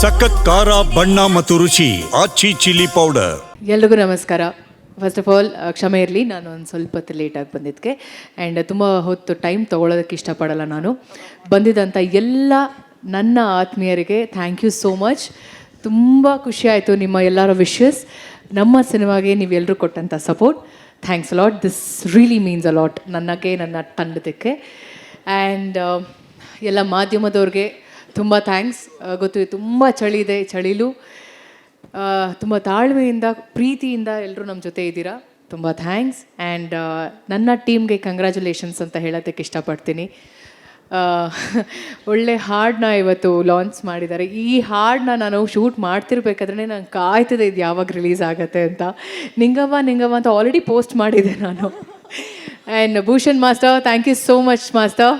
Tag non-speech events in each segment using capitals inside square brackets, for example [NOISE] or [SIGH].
ಸಖತ್ ಖಾರ, ಬಣ್ಣ ಮತ್ತು ರುಚಿ ಆಚಿ ಚಿಲ್ಲಿ ಪೌಡರ್. ಎಲ್ರಿಗೂ ನಮಸ್ಕಾರ. ಫಸ್ಟ್ ಆಫ್ ಆಲ್ ಕ್ಷಮೆ ಇರಲಿ, ನಾನು ಒಂದು ಸ್ವಲ್ಪ ಹೊತ್ತು ಲೇಟಾಗಿ ಬಂದಿದ್ದಕ್ಕೆ ಆ್ಯಂಡ್ ತುಂಬ ಹೊತ್ತು ಟೈಮ್ ತೊಗೊಳೋದಕ್ಕೆ ಇಷ್ಟಪಡಲ್ಲ ನಾನು. ಬಂದಿದ್ದಂಥ ಎಲ್ಲ ನನ್ನ ಆತ್ಮೀಯರಿಗೆ ಥ್ಯಾಂಕ್ ಯು ಸೋ ಮಚ್ ತುಂಬ ಖುಷಿ ಆಯಿತು ನಿಮ್ಮ ಎಲ್ಲರ ವಿಶಸ್ ನಮ್ಮ ಸಿನಿಮಾಗೆ ನೀವೆಲ್ಲರೂ ಕೊಟ್ಟಂಥ support thanks a lot this really means a lot ನನ್ನಕ್ಕೆ, ನನ್ನ ತಂಡದಕ್ಕೆ ಆ್ಯಂಡ್ ಎಲ್ಲ ಮಾಧ್ಯಮದವ್ರಿಗೆ ತುಂಬ ಥ್ಯಾಂಕ್ಸ್. ಗೊತ್ತು, ತುಂಬ ಚಳಿ ಇದೆ, ಚಳಿಲು. ತುಂಬ ತಾಳ್ಮೆಯಿಂದ, ಪ್ರೀತಿಯಿಂದ ಎಲ್ಲರೂ ನಮ್ಮ ಜೊತೆ ಇದ್ದೀರಾ? ತುಂಬ ಥ್ಯಾಂಕ್ಸ್. ಆ್ಯಂಡ್ ನನ್ನ ಟೀಮ್ಗೆ ಕಂಗ್ರ್ಯಾಚುಲೇಷನ್ಸ್ ಅಂತ ಹೇಳೋದಕ್ಕೆ ಇಷ್ಟಪಡ್ತೀನಿ. ಒಳ್ಳೆ ಹಾಡನ್ನ ಇವತ್ತು ಲಾಂಚ್ ಮಾಡಿದ್ದಾರೆ. ಈ ಹಾಡನ್ನ ನಾನು ಶೂಟ್ ಮಾಡ್ತಿರ್ಬೇಕಾದ್ರೆ ನಂಗೆ ಕಾಯ್ತಿದೆ ಇದು ಯಾವಾಗ ರಿಲೀಸ್ ಆಗುತ್ತೆ ಅಂತ. ನಿಂಗವ್ವ ನಿಂಗವ್ವ ಅಂತ ಆಲ್ರೆಡಿ ಪೋಸ್ಟ್ ಮಾಡಿದೆ ನಾನು. And Bhushan master thank you so much master.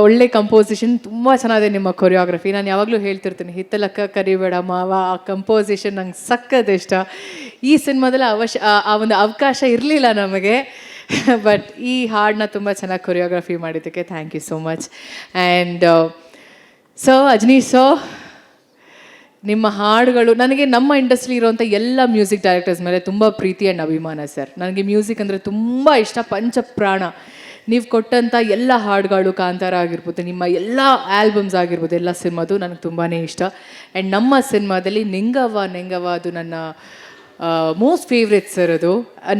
ಒಳ್ಳೆ ಕಂಪೋಸಿಷನ್ ತುಂಬ ಚೆನ್ನಾಗಿದೆ ನಿಮ್ಮ ಕೊರಿಯೋಗ್ರಫಿ ನಾನು ಯಾವಾಗಲೂ ಹೇಳ್ತಿರ್ತೀನಿ, ಹಿತ್ತಲಕ್ಕ ಕರಿಬೇಡ ಮಾವ, ಆ ಕಂಪೋಸಿಷನ್ ನಂಗೆ ಸಕ್ಕದ ಇಷ್ಟ. ಈ ಸಿನಿಮಾದಲ್ಲಿ ಅವಶ್ಯ, ಆ- ಒಂದು ಅವಕಾಶ ಇರಲಿಲ್ಲ ನಮಗೆ [LAUGHS] ಬಟ್ ಈ ಹಾಡನ್ನ ತುಂಬ ಚೆನ್ನಾಗಿ ಕೊರಿಯೋಗ್ರಫಿ ಮಾಡಿದ್ದಕ್ಕೆ thank you so much and so Ajni so ನಿಮ್ಮ ಹಾಡುಗಳು, ನನಗೆ ನಮ್ಮ ಇಂಡಸ್ಟ್ರಿ ಇರುವಂಥ ಎಲ್ಲ ಮ್ಯೂಸಿಕ್ ಡೈರೆಕ್ಟರ್ಸ್ ಮೇಲೆ ತುಂಬ ಪ್ರೀತಿ ಆ್ಯಂಡ್ ಅಭಿಮಾನ ಸರ್ ನನಗೆ ಮ್ಯೂಸಿಕ್ ಅಂದರೆ ತುಂಬ ಇಷ್ಟ, ಪಂಚಪ್ರಾಣ. ನೀವು ಕೊಟ್ಟಂಥ ಎಲ್ಲ ಹಾಡುಗಳು ಕಾಂತಾರ ಆಗಿರ್ಬೋದು, ನಿಮ್ಮ ಎಲ್ಲ ಆಲ್ಬಮ್ಸ್ ಆಗಿರ್ಬೋದು, ಎಲ್ಲ ಸಿನಿಮಾದು ನನಗೆ ತುಂಬಾ ಇಷ್ಟ. ಆ್ಯಂಡ್ ನಮ್ಮ ಸಿನಿಮಾದಲ್ಲಿ ನಿಂಗವ್ವ ನಿಂಗವ್ವ ಅದು ನನ್ನ ಮೋಸ್ಟ್ ಫೇವ್ರೆಟ್ ಸರ್ ಅದು.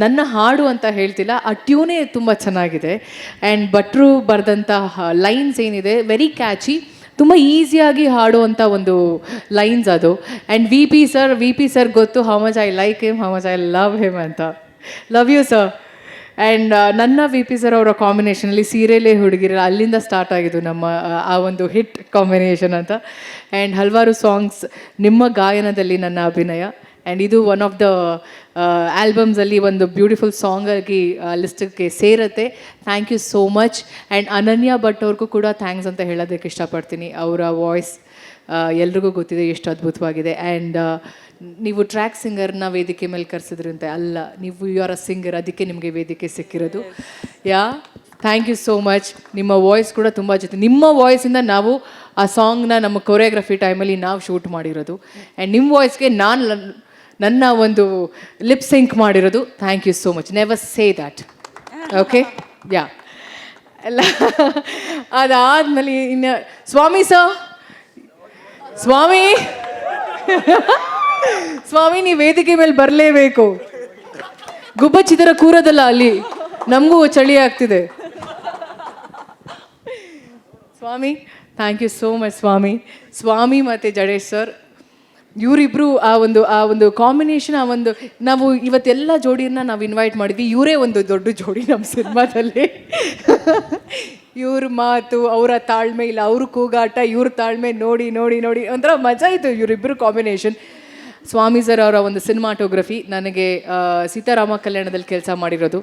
ನನ್ನ ಹಾಡು ಅಂತ ಹೇಳ್ತಿಲ್ಲ, ಆ ಟ್ಯೂನೇ ತುಂಬ ಚೆನ್ನಾಗಿದೆ. ಆ್ಯಂಡ್ ಭಟ್ರು ಬರೆದಂಥ ಲೈನ್ಸ್ ಏನಿದೆ ವೆರಿ ಕ್ಯಾಚಿ ತುಂಬ ಈಸಿಯಾಗಿ ಹಾಡುವಂಥ ಒಂದು ಲೈನ್ಸ್ ಅದು. And V P sir V P sir ಗೊತ್ತು how much I like him how much I love him ಅಂತ. ಲವ್ ಯು ಸರ್ ಆ್ಯಂಡ್ ನನ್ನ ವಿ ಪಿ ಸರ್ ಅವರ ಕಾಂಬಿನೇಷನಲ್ಲಿ ಸೀರಿಯಲೇ ಹುಡುಗಿರ, ಅಲ್ಲಿಂದ ಸ್ಟಾರ್ಟ್ ಆಗಿದ್ದು ನಮ್ಮ, ಆ ಒಂದು ಹಿಟ್ ಕಾಂಬಿನೇಷನ್ ಅಂತ. ಆ್ಯಂಡ್ ಹಲವಾರು ಸಾಂಗ್ಸ್ ನಿಮ್ಮ ಗಾಯನದಲ್ಲಿ ನನ್ನ ಅಭಿನಯ. ಆ್ಯಂಡ್ ಇದು ಒನ್ ಆಫ್ ದ ಆಲ್ಬಮ್ಸಲ್ಲಿ ಒಂದು ಬ್ಯೂಟಿಫುಲ್ ಸಾಂಗಾಗಿ ಲಿಸ್ಟಿಗೆ ಸೇರುತ್ತೆ. Thank you so much and Ananya Bhat ಅವ್ರಿಗೂ ಕೂಡ ಥ್ಯಾಂಕ್ಸ್ ಅಂತ ಹೇಳೋದಕ್ಕೆ ಇಷ್ಟಪಡ್ತೀನಿ. ಅವರ ವಾಯ್ಸ್ ಎಲ್ರಿಗೂ ಗೊತ್ತಿದೆ ಎಷ್ಟು ಅದ್ಭುತವಾಗಿದೆ. ಆ್ಯಂಡ್ ನೀವು ಟ್ರ್ಯಾಕ್ ಸಿಂಗರ್ನ ವೇದಿಕೆ ಮೇಲೆ ಕರೆಸಿದ್ರಂತೆ ಅಲ್ಲ, ನೀವು ಯು ಆರ್ ಅ ಸಿಂಗರ್ ಅದಕ್ಕೆ ನಿಮಗೆ ವೇದಿಕೆ ಸಿಕ್ಕಿರೋದು. Yeah? Thank you so much ನಿಮ್ಮ ವಾಯ್ಸ್ ಕೂಡ ತುಂಬ ಜೊತೆ, ನಿಮ್ಮ ವಾಯ್ಸಿಂದ ನಾವು ಆ ಸಾಂಗ್ನ ನಮ್ಮ ಕೊರಿಯೋಗ್ರಫಿ ಟೈಮಲ್ಲಿ ನಾವು ಶೂಟ್ ಮಾಡಿರೋದು. ಆ್ಯಂಡ್ ನಿಮ್ಮ ವಾಯ್ಸ್ಗೆ ನಾನು ನನ್ನ ಒಂದು ಲಿಪ್ ಸಿಂಕ್ ಮಾಡಿರೋದು. Thank you so much never say that okay yeah ಎಲ್ಲ. ಅದಾದಮೇಲೆ ಇನ್ನು ಸ್ವಾಮಿ ಸ ಸ್ವಾಮಿ. ಸ್ವಾಮಿ, ನೀವು ವೇದಿಕೆ ಮೇಲೆ ಬರಲೇಬೇಕು. ಗುಬ್ಬಚ್ಚಿದರ ಕೂರೋದಲ್ಲ ಅಲ್ಲಿ. ನಮಗೂ ಚಳಿ ಆಗ್ತಿದೆ. Swamy thank you so much Swamy. Swamy ಮತ್ತು ಜಡೇಶ್ ಸರ್ ಇವರಿಬ್ಬರು ಆ ಒಂದು ಆ ಒಂದು ಕಾಂಬಿನೇಷನ್ ಆ ಒಂದು, ನಾವು ಇವತ್ತೆಲ್ಲ ಜೋಡಿಯನ್ನ ನಾವು ಇನ್ವೈಟ್ ಮಾಡಿದ್ವಿ. ಇವರೇ ಒಂದು ದೊಡ್ಡ ಜೋಡಿ ನಮ್ಮ ಸಿನಿಮಾದಲ್ಲಿ. ಇವ್ರ ಮಾತು, ಅವರ ತಾಳ್ಮೆ, ಇಲ್ಲ ಅವ್ರ ಕೂಗಾಟ, ಇವ್ರ ತಾಳ್ಮೆ ನೋಡಿ ನೋಡಿ ನೋಡಿ ಒಂಥರ ಮಜಾ ಇತ್ತು ಇವರಿಬ್ಬರು ಕಾಂಬಿನೇಷನ್ ಸ್ವಾಮಿ ಸರ್ ಅವರ ಒಂದು ಸಿನಿಮಾಟೋಗ್ರಫಿ ನನಗೆ ಸೀತಾರಾಮ ಕಲ್ಯಾಣದಲ್ಲಿ ಕೆಲಸ ಮಾಡಿರೋದು.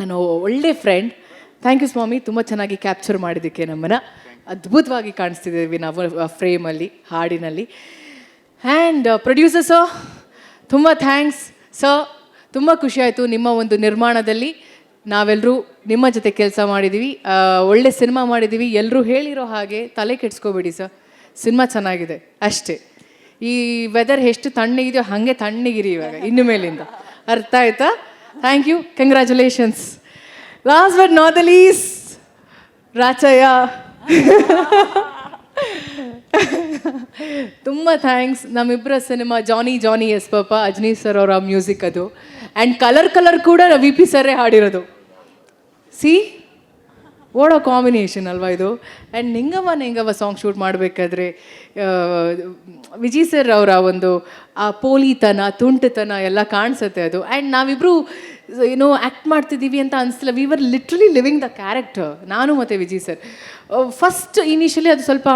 ನಾನು ಒಳ್ಳೆ ಫ್ರೆಂಡ್ ಥ್ಯಾಂಕ್ ಯು ಸ್ವಾಮಿ, ತುಂಬ ಚೆನ್ನಾಗಿ ಕ್ಯಾಪ್ಚರ್ ಮಾಡಿದ್ದಕ್ಕೆ ನಮ್ಮನ್ನು. ಅದ್ಭುತವಾಗಿ ಕಾಣಿಸ್ತಿದ್ದೀವಿ ನಾವು ಫ್ರೇಮಲ್ಲಿ ಹಾಡಿನಲ್ಲಿ. ಆ್ಯಂಡ್ ಪ್ರೊಡ್ಯೂಸರ್ ಸರ್ ತುಂಬ ಥ್ಯಾಂಕ್ಸ್ ಸರ್ ತುಂಬ ಖುಷಿಯಾಯಿತು ನಿಮ್ಮ ಒಂದು ನಿರ್ಮಾಣದಲ್ಲಿ. ನಾವೆಲ್ಲರೂ ನಿಮ್ಮ ಜೊತೆ ಕೆಲಸ ಮಾಡಿದ್ದೀವಿ ಒಳ್ಳೆ ಸಿನಿಮಾ ಮಾಡಿದ್ದೀವಿ ಎಲ್ಲರೂ ಹೇಳಿರೋ ಹಾಗೆ ತಲೆ ಕೆಡ್ಸ್ಕೋಬೇಡಿ ಸರ್ ಸಿನಿಮಾ ಚೆನ್ನಾಗಿದೆ. ಅಷ್ಟೇ. ಈ ವೆದರ್ ಎಷ್ಟು ತಣ್ಣಗಿದೆಯೋ ಹಾಗೆ ತಣ್ಣಗಿರಿ ಇವಾಗ, ಇನ್ನು ಮೇಲಿಂದ. ಅರ್ಥ ಆಯ್ತಾ? Thank you congratulations last but not the least Rachayya. [LAUGHS] [LAUGHS] ತುಂಬ ಥ್ಯಾಂಕ್ಸ್. ನಮ್ಮಿಬ್ಬರ cinema Johnny Johnny yes papa Ajaneesh sir ಅವರ ಮ್ಯೂಸಿಕ್ ಅದು. ಆ್ಯಂಡ್ ಕಲರ್ ಕಲರ್ ಕೂಡ ವಿ ಪಿ ಸರ್ರೇ ಹಾಡಿರೋದು. ಸಿ ಓಡೋ ಕಾಂಬಿನೇಷನ್ ಅಲ್ವಾ ಇದು. And Ningavva Ningavva song shoot ಮಾಡಬೇಕಾದ್ರೆ ವಿಜಿ ಸರ್ ಅವರ ಒಂದು, ಆ ಪೋಲಿತನ, ತುಂಟತನ ಎಲ್ಲ ಕಾಣಿಸುತ್ತೆ ಅದು. ಆ್ಯಂಡ್ ನಾವಿಬ್ಬರು ಏನೋ ಆ್ಯಕ್ಟ್ ಮಾಡ್ತಿದ್ದೀವಿ ಅಂತ ಅನಿಸ್ತಿಲ್ಲ we were literally living the character ನಾನು ಮತ್ತು ವಿಜಯ್ ಸರ್. ಫಸ್ಟ್ ಇನಿಷಿಯಲಿ ಅದು ಸ್ವಲ್ಪ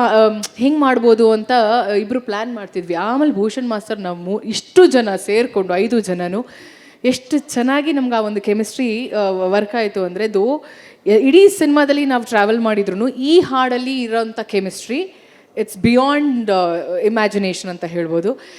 ಹೆಂಗೆ ಮಾಡ್ಬೋದು ಅಂತ ಇಬ್ಬರು ಪ್ಲ್ಯಾನ್ ಮಾಡ್ತಿದ್ವಿ. ಆಮೇಲೆ ಭೂಷಣ್ ಮಾಸ್ತರ್ ನಾವು ಇಷ್ಟು ಜನ ಸೇರಿಕೊಂಡು, ಐದು ಜನನು, ಎಷ್ಟು ಚೆನ್ನಾಗಿ ನಮ್ಗೆ ಆ ಒಂದು ಕೆಮಿಸ್ಟ್ರಿ ವರ್ಕ್ ಆಯಿತು ಅಂದರೆ ದೋ ಇಡೀ ಸಿನಿಮಾದಲ್ಲಿ ನಾವು ಟ್ರಾವೆಲ್ ಮಾಡಿದ್ರು ಈ ಹಾಡಲ್ಲಿ ಇರೋಂಥ ಕೆಮಿಸ್ಟ್ರಿ ಇಟ್ಸ್ ಬಿಯಾಂಡ್ ಇಮ್ಯಾಜಿನೇಷನ್ ಅಂತ ಹೇಳ್ಬೋದು.